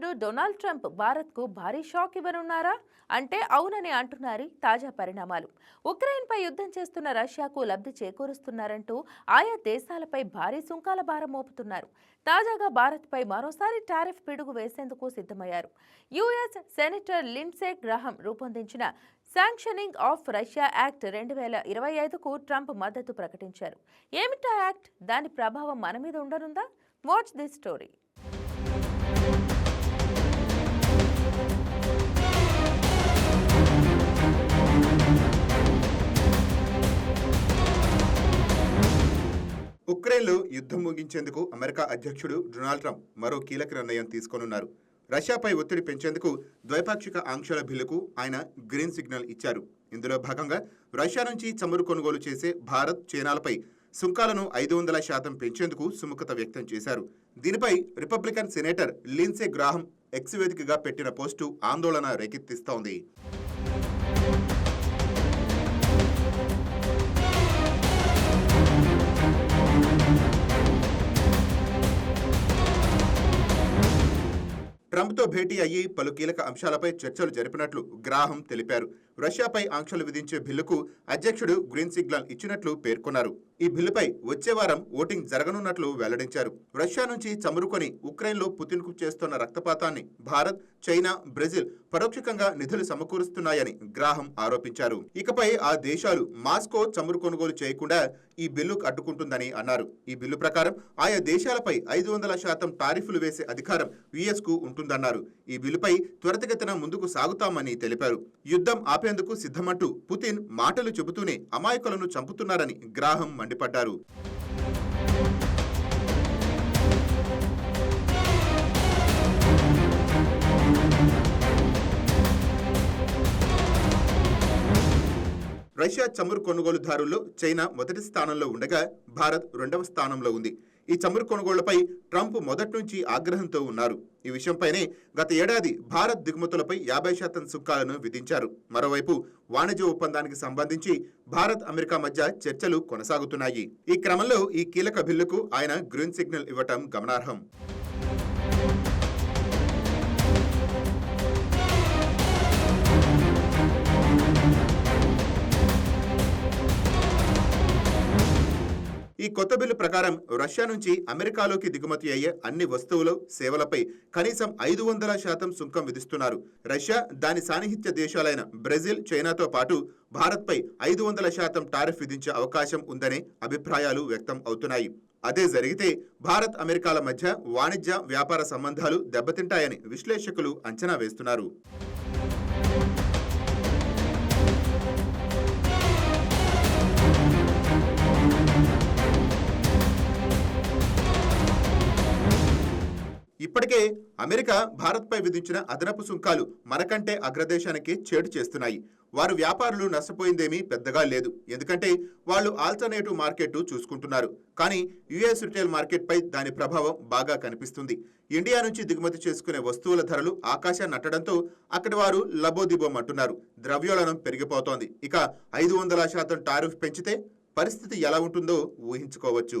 అధ్యక్షుడు Donald Trump భారత్కు భారీ షాక్ ఇవ్వనున్నారా? అంటే అవునని అంటున్నారు తాజా పరిణామాలు. ఉక్రెయిన్పై యుద్ధం చేస్తున్న రష్యాకు లబ్ధి చేకూరుస్తున్నారంటూ ఆయా దేశాలపై భారీ సుంకాల భారం మోపుతున్నారు. తాజాగా భారత్పై మరోసారి టారిఫ్ పిడుగు వేసేందుకు సిద్ధమయ్యారు. యుఎస్ సెనేటర్ లిన్సే గ్రహం రూపొందించిన శాంక్షనింగ్ ఆఫ్ రష్యా యాక్ట్ రెండు వేల ఇరవై ఐదుకు ట్రంప్ మద్దతు ప్రకటించారు. ఏమిటా యాక్ట్? దాని ప్రభావం మన మీద ఉండనుందా? Watch this story. ఉక్రెయిన్లో యుద్ధం ముగించేందుకు అమెరికా అధ్యక్షుడు డొనాల్డ్ ట్రంప్ మరో కీలక నిర్ణయం తీసుకోనున్నారు. రష్యాపై ఒత్తిడి పెంచేందుకు ద్వైపాక్షిక ఆంక్షల బిల్లుకు ఆయన గ్రీన్ సిగ్నల్ ఇచ్చారు. ఇందులో భాగంగా రష్యా నుంచి చమురు కొనుగోలు చేసే భారత్ చైనాలపై సుంకాలను ఐదు వందల శాతం పెంచేందుకు సుముఖత వ్యక్తం చేశారు. దీనిపై Republican senator Lindsey Graham X వేదికగా పెట్టిన పోస్టు ఆందోళన రేకెత్తిస్తోంది. ట్రంప్తో భేటీ అయ్యి పలు కీలక అంశాలపై చర్చలు జరిపినట్లు గ్రాహం తెలిపారు. రష్యాపై ఆంక్షలు విధించే బిల్లుకు అధ్యక్షుడు గ్రీన్ సిగ్నల్ ఇచ్చినట్లు పేర్కొన్నారు. ఈ బిల్లుపై వచ్చే వారం ఓటింగ్ జరగనున్నట్లు వెల్లడించారు. రష్యా నుంచి చమురుకొని ఉక్రెయిన్లో పుతిన్కు చేస్తున్న రక్తపాతాన్ని భారత్ చైనా బ్రెజిల్ పరోక్షకంగా నిధులు సమకూరుస్తున్నాయని గ్రాహం ఆరోపించారు. ఇకపై ఆ దేశాలు మాస్కో చమురు కొనుగోలు చేయకుండా ఈ బిల్లు అడ్డుకుంటుందని అన్నారు. ఈ బిల్లు ప్రకారం ఆయా దేశాలపై ఐదు వందల శాతం టారిఫ్లు వేసే అధికారం యుఎస్కు ఉంటుందన్నారు. ఈ బిల్లుపై త్వరితగతిన ముందుకు సాగుతామని తెలిపారు. యుద్ధం చంపేందుకు సిద్ధమంటూ పుతిన్ మాటలు చెబుతూనే అమాయకులను చంపుతున్నారని గ్రాహం మండిపడ్డారు. రష్యా చమురు కొనుగోలుదారుల్లో చైనా మొదటి స్థానంలో ఉండగా భారత్ రెండవ స్థానంలో ఉంది. ఈ చమురు కొనుగోళ్ళపై ట్రంప్ మొదటి నుంచి ఆగ్రహంతో ఉన్నారు. ఈ విషయంపైనే గత ఏడాది భారత్ దిగుమతులపై యాభై శాతం సుంకాలను విధించారు. మరోవైపు వాణిజ్య ఒప్పందానికి సంబంధించి భారత్ అమెరికా మధ్య చర్చలు కొనసాగుతున్నాయి. ఈ క్రమంలో ఈ కీలక బిల్లుకు ఆయన గ్రీన్ సిగ్నల్ ఇవ్వటం గమనార్హం. ఈ కొత్త బిల్లు ప్రకారం రష్యా నుంచి అమెరికాలోకి దిగుమతి అయ్యే అన్ని వస్తువులు సేవలపై కనీసం ఐదు వందల శాతం సుంకం విధిస్తున్నారు. రష్యా దాని సాన్నిహిత్య దేశాలైన బ్రెజిల్ చైనాతో పాటు భారత్పై ఐదు వందల శాతం టారిఫ్ విధించే అవకాశం ఉందనే అభిప్రాయాలు వ్యక్తం అవుతున్నాయి. అదే జరిగితే భారత్ అమెరికాల మధ్య వాణిజ్య వ్యాపార సంబంధాలు దెబ్బతింటాయని విశ్లేషకులు అంచనా వేస్తున్నారు. ఇప్పటికే అమెరికా భారత్పై విధించిన అదనపు సుంకాలు మనకంటే అగ్రదేశానికి చేటు చేస్తున్నాయి. వారు వ్యాపారులు నష్టపోయిందేమీ పెద్దగా లేదు. ఎందుకంటే వాళ్ళు ఆల్టర్నేటివ్ మార్కెట్ చూసుకుంటున్నారు. కానీ యుఎస్ రిటైల్ మార్కెట్పై దాని ప్రభావం బాగా కనిపిస్తుంది. ఇండియా నుంచి దిగుమతి చేసుకునే వస్తువుల ధరలు ఆకాశాన్ని నట్టడంతో అక్కడి వారు లబోదిబోం అంటున్నారు. ద్రవ్యోళనం పెరిగిపోతోంది. ఇక ఐదు వందల శాతం టారిఫ్ పెంచితే పరిస్థితి ఎలా ఉంటుందో ఊహించుకోవచ్చు.